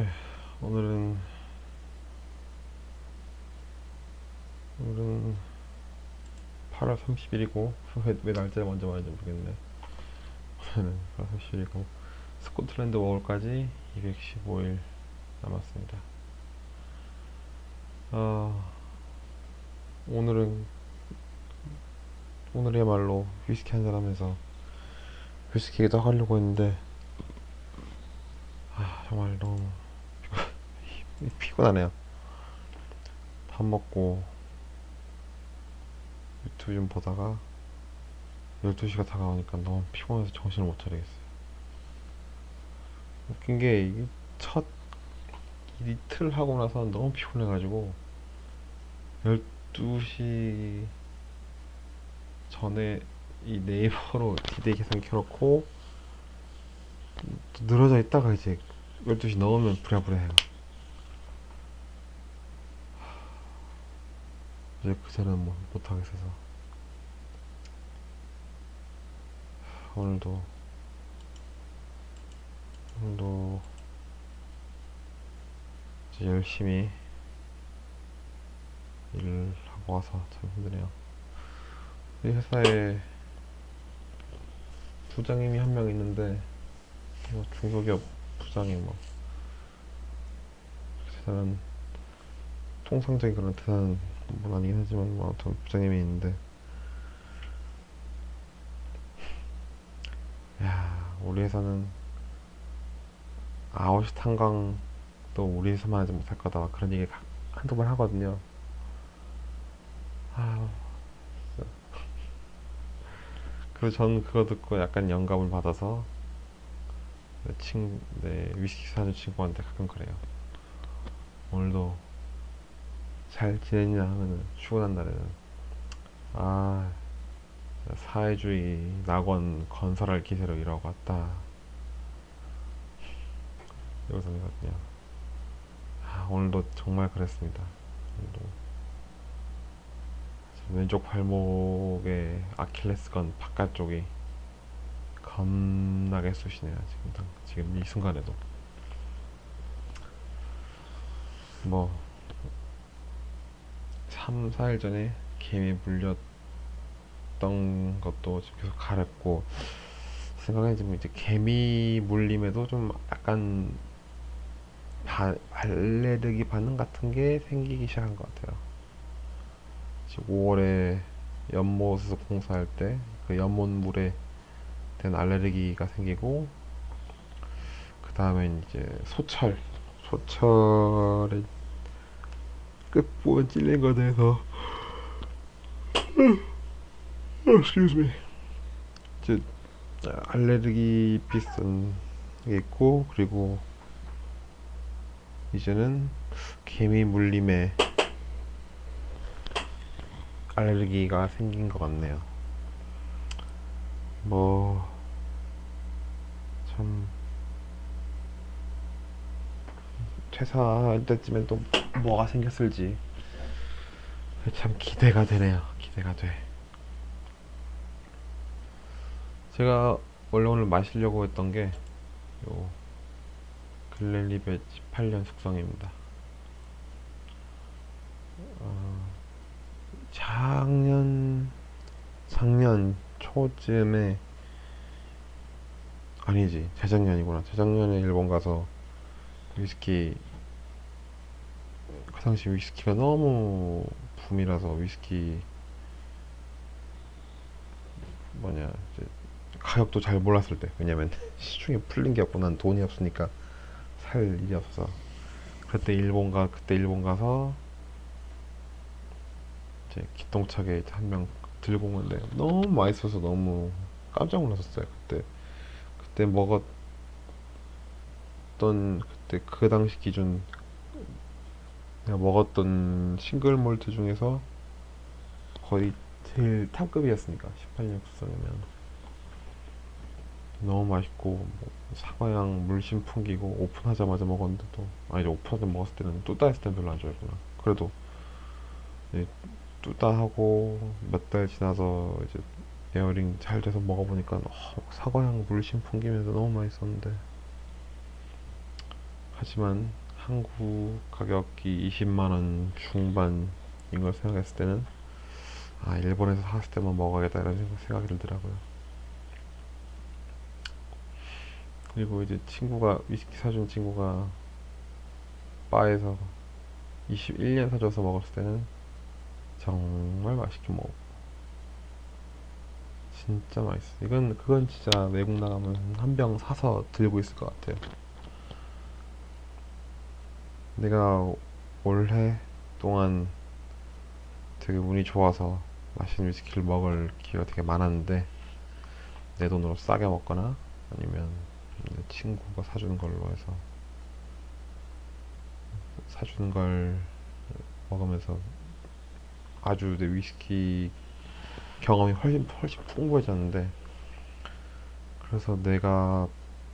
에휴, 오늘은 오늘은 8월 30일이고 왜, 왜 날짜를 먼저 말하는지 모르겠네. 오늘은 8월 30일이고 스코틀랜드 워홀까지 215일 남았습니다. 아 오늘은 오늘이야말로 위스키 한잔 하면서 위스키 얘기도 하려고 했는데 아 정말 너무 피곤- 피곤하네요. 밥 먹고 유튜브 좀 보다가 12시가 다가오니까 너무 피곤해서 정신을 못 차리겠어요. 웃긴 게 첫 이틀 하고 나서 너무 피곤해가지고 12시 전에 이 네이버로 디데이 계산 켜놓고 또 늘어져 있다가 이제 12시 넘으면 부랴부랴 해요 이제 그제는 뭐 못하겠어서. 오늘도 오늘도 이제 열심히 일을 하고 와서 참 힘드네요. 이 회사에 부장님이 한 명 있는데 뭐 중소기업 부장이 뭐. 대단한 통상적인 그런 대단한 건 아니긴 하지만 뭐 아무튼 부장님이 있는데 야 우리 회사는 아웃시 탄광도 우리 회사만 하지 못할 거다 막 그런 얘기 가- 한두 번 하거든요 아. 그리고 전 그거 듣고 약간 영감을 받아서 내 친, 내 위스키 사준 친구한테 가끔 그래요. 오늘도 잘 지냈냐 하면은 출근한 날에는 아 사회주의 낙원 건설할 기세로 일하고 왔다. 이러고 생각하거든요. 아 오늘도 정말 그랬습니다. 오늘도 왼쪽 발목의 아킬레스건 바깥쪽이 겁나게 쑤시네요 지금 당- 지금 이 순간에도 뭐 3, 4일 전에 개미 물렸던 것도 지금 계속 가렵고 생각에 지금 이제 개미 물림에도 좀 약간 바, 알레르기 반응 같은 게 생기기 시작한 것 같아요. 지금 5월에 연못에서 공사할 때 그 연못물에 된 알레르기가 생기고 그 다음에 이제 소철 소철의 끝부분 찔린 거에 대해서 excuse me 이제 알레르기 비슷한 게 있고 그리고 이제는 개미 물림에 알레르기가 생긴 것 같네요. 뭐, 참, 퇴사할 때쯤엔 또 뭐가 생겼을지 참 기대가 되네요. 기대가 돼. 제가 원래 오늘 마시려고 했던 게 요 글렌리벳 18년 숙성입니다. 어, 작년 작년 초쯤에 아니지 재작년이구나 재작년에 일본 가서 위스키 그 당시 위스키가 너무 붐이라서 위스키 뭐냐 이제 가격도 잘 몰랐을 때. 왜냐면 시중에 풀린 게 없고 난 돈이 없으니까 살 일이 없어서. 그때 일본 가 그때 일본 가서 이제 기똥차게 한 명 들고 오는데 너무 맛있어서 너무 깜짝 놀랐었어요 그때. 그때 먹었던 그때 그 당시 기준 내가 먹었던 싱글 몰트 중에서 거의 제일 탑급이었으니까 18년 국산이면. 너무 맛있고 뭐 사과향 물씬 풍기고 오픈하자마자 먹었는데 또 아니 오픈하자 먹었을 때는 뚜따 했을 땐 별로 안 좋아했구나. 그래도 이제 뚜따 하고 몇 달 지나서 이제 에어링 잘 돼서 먹어보니까 어, 사과향 물씬 풍기면서 너무 맛있었는데. 하지만 한국 가격이 20만 원 중반인 걸 생각했을 때는 아 일본에서 샀을 때만 먹어야겠다 이런 생각- 생각이 들더라고요. 그리고 이제 친구가 위스키 사준 친구가 바에서 21년 사줘서 먹었을 때는 정말 맛있게 먹어. 진짜 맛있어. 이건 그건 진짜 외국 나가면 한 병 사서 들고 있을 것 같아요. 내가 올해 동안 되게 운이 좋아서 맛있는 위스키를 먹을 기회가 되게 많았는데 내 돈으로 싸게 먹거나 아니면 내 친구가 사주는 걸로 해서 사주는 걸 먹으면서 아주 내 위스키 경험이 훨씬 훨씬 풍부해졌는데 그래서 내가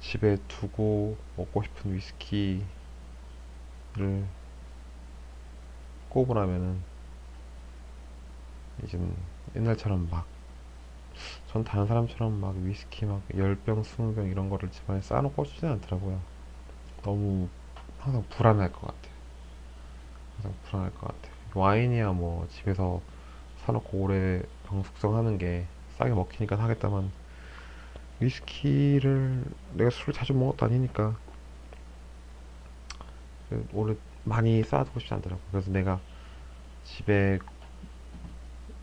집에 두고 먹고 싶은 위스키 를 꼽으라면은 이젠 옛날처럼 막 전 다른 사람처럼 막 위스키 막 10병, 20병 이런 거를 집안에 쌓아놓고 주진 않더라고요. 너무 항상 불안할 것 같아요. 항상 불안할 것 같아요. 와인이야 뭐 집에서 사놓고 오래 병 숙성하는 게 싸게 먹히니까 하겠다만 위스키를 내가 술을 자주 것도 아니니까 그 오래 많이 쌓아두고 싶지 않더라고. 그래서 내가 집에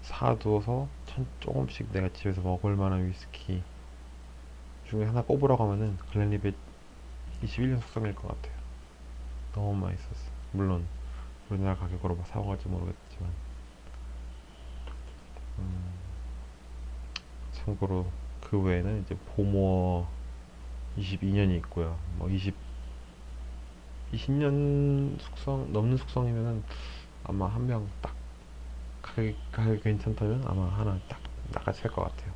사두어서 천, 조금씩 내가 집에서 먹을 만한 위스키 중에 하나 꼽으라고 하면은 글렌리벳 21년 숙성일 것 같아요. 너무 맛있었어. 물론 우리나라 가격으로 막 사먹을지 모르겠지만 음, 참고로 그 외에는 이제 보모어 22년이 있고요. 뭐 20, 20년 숙성 넘는 숙성이면은 아마 한 명 딱 가격, 가격이 괜찮다면 아마 하나 딱 낚아챌 것 같아요.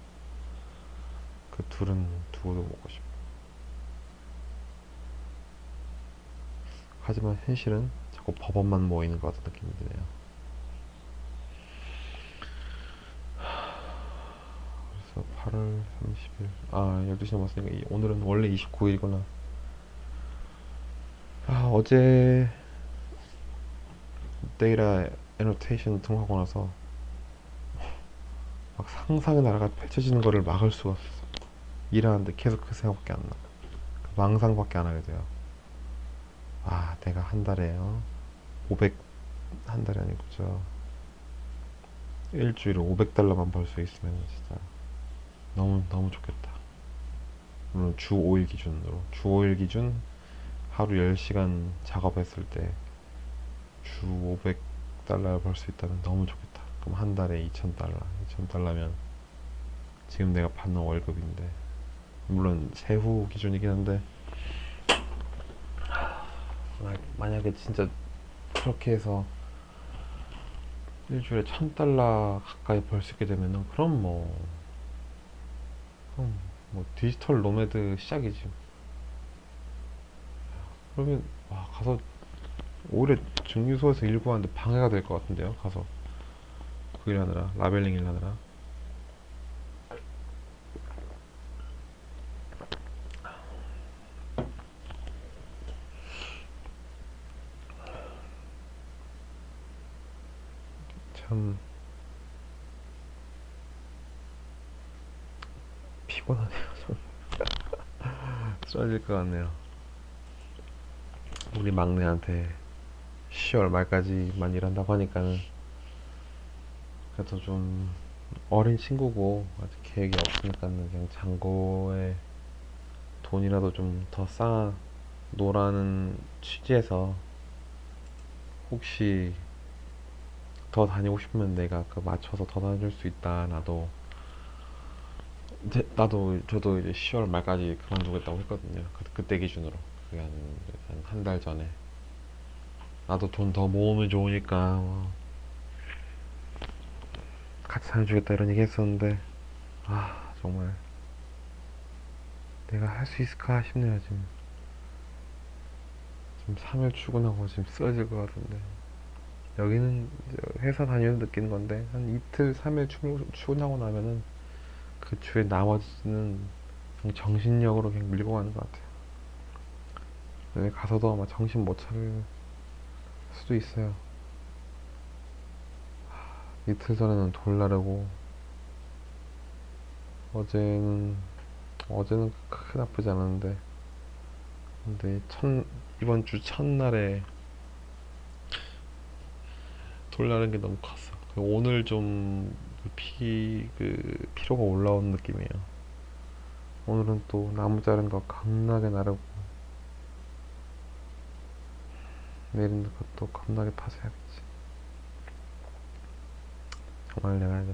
그 둘은 두고도 먹고 싶어. 하지만 현실은 자꾸 법원만 모이는 것 같은 느낌이 드네요. 그래서 8월 30일 아 12시 넘었으니까 이- 오늘은 원래 29일이구나 아 어제 데이터 애노테이션 등록하고 나서 막 상상의 나라가 펼쳐지는 거를 막을 수가 없어 일하는데 계속 그 생각밖에 안 나. 그 망상밖에 안 하게 돼요. 아 내가 한 달에요? 500 한 달이 아니고 저 일주일에 500달러만 벌 수 있으면 진짜 너무 너무 좋겠다. 물론 주 5일 기준으로. 주 5일 기준 하루 10시간 작업했을 때 주 500달러 벌수 있다면 너무 좋겠다. 그럼 한 달에 2,000달러, 2,000달러면 지금 내가 받는 월급인데 물론 세후 기준이긴 한데 만약- 만약에 진짜 그렇게 해서 일주일에 1,000달러 가까이 벌 수 있게 되면은 그럼 뭐 뭐 디지털 노매드 시작이지. 그러면 와 가서 오히려 증류소에서 일구 하는데 방해가 될 것 같은데요. 가서 그 일하느라 라벨링 일하느라. 참 피곤하네요. 좀 쓰러질 것 같네요. 우리 막내한테 10월 말까지만 일한다고 하니까는 그래도 좀 어린 친구고 아직 계획이 없으니까는 그냥 잔고에 돈이라도 좀 더 쌓아 놓으라는 취지에서 혹시 더 다니고 싶으면 내가 그 맞춰서 더 다닐 수 있다 나도. 나도 저도 이제 10월 말까지 그만두겠다고 했거든요. 그, 그때 기준으로 그게 한한 달 전에. 나도 돈 더 모으면 좋으니까 뭐. 같이 다녀주겠다 이런 얘기 했었는데 아 정말. 내가 할 수 있을까 싶네요 지금. 지금 3일 출근하고 지금 쓰러질 것 같은데. 여기는 회사 다니면서 느끼는 건데 한 이틀 3일 출, 출근하고 나면은 그 주에 나머지는 정신력으로 그냥 밀고 가는 것 같아요 내일 가서도 아마 정신 못 차릴 수도 있어요. 하, 이틀 전에는 돌 나르고 어제는 어제는 크게 나쁘지 않았는데 근데 첫 이번 주 첫날에 돌 나른 게 너무 컸어. 오늘 좀 피 그 피로가 올라온 느낌이에요. 오늘은 또 나무 자른 거 겁나게 나르고 내일은 그것도 겁나게 파서야겠지. 정말 내가 이거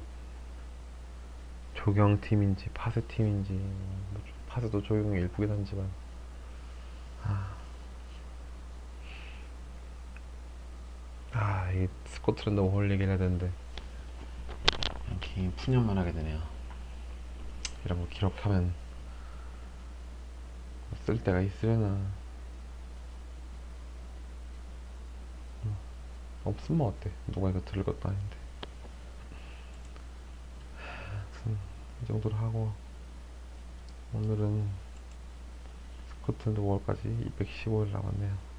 조경팀인지 파스팀인지 뭐 조- 파스도 조경이 일부긴 하지만. 아, 이 스코틀랜드 홀 얘기를 해야 되는데. 괜히 푸념만 하게 되네요. 이런 거 기록하면 쓸 때가 있으려나 없으면 어때? 누가 이거 들을 것도 아닌데 이 정도로 하고 오늘은 스코틀랜드 5월까지 215일 남았네요.